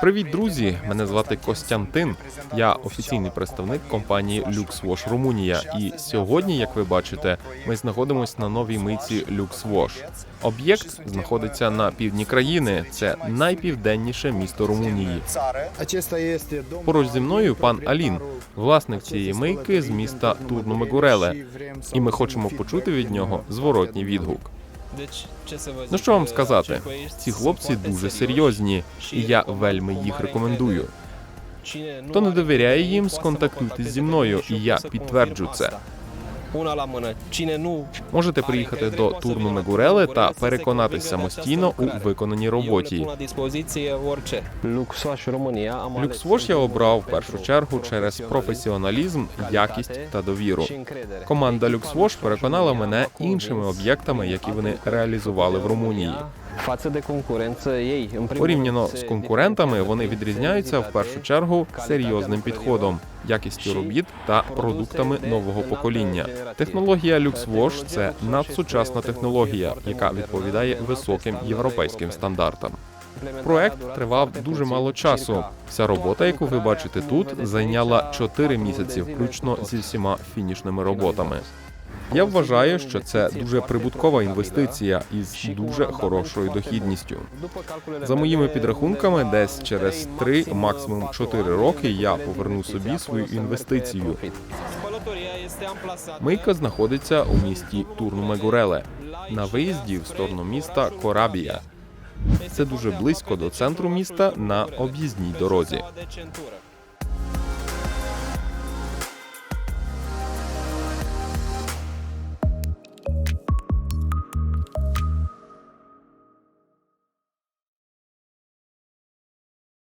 Привіт, друзі! Мене звати Костянтин. Я офіційний представник компанії LuxWash Румунія. І сьогодні, як ви бачите, ми знаходимося на новій мийці LuxWash. Об'єкт знаходиться на півдні країни. Це найпівденніше місто Румунії. Поруч зі мною пан Алін, власник цієї мийки з міста Турну-Мегуреле. І ми хочемо почути від нього зворотній відгук. Ну що вам сказати? Ці хлопці дуже серйозні, і я вельми їх рекомендую. Хто не довіряє їм, сконтактуйтесь зі мною, і я підтверджу це. Можете приїхати до Турну Мегурели та переконатись самостійно у виконаній роботі. Люксвош я обрав в першу чергу через професіоналізм, якість та довіру. Команда Люксвош переконала мене іншими об'єктами, які вони реалізували в Румунії. Порівняно з конкурентами, вони відрізняються в першу чергу серйозним підходом, якістю робіт та продуктами нового покоління. Технологія LuxWash – це надсучасна технологія, яка відповідає високим європейським стандартам. Проект тривав дуже мало часу. Вся робота, яку ви бачите тут, зайняла 4 місяці, включно зі всіма фінішними роботами. Я вважаю, що це дуже прибуткова інвестиція із дуже хорошою дохідністю. За моїми підрахунками, десь через 3, максимум 4 роки я поверну собі свою інвестицію. Мийка знаходиться у місті Турну-Мегуреле на виїзді в сторону міста Корабія. Це дуже близько до центру міста на об'їзній дорозі.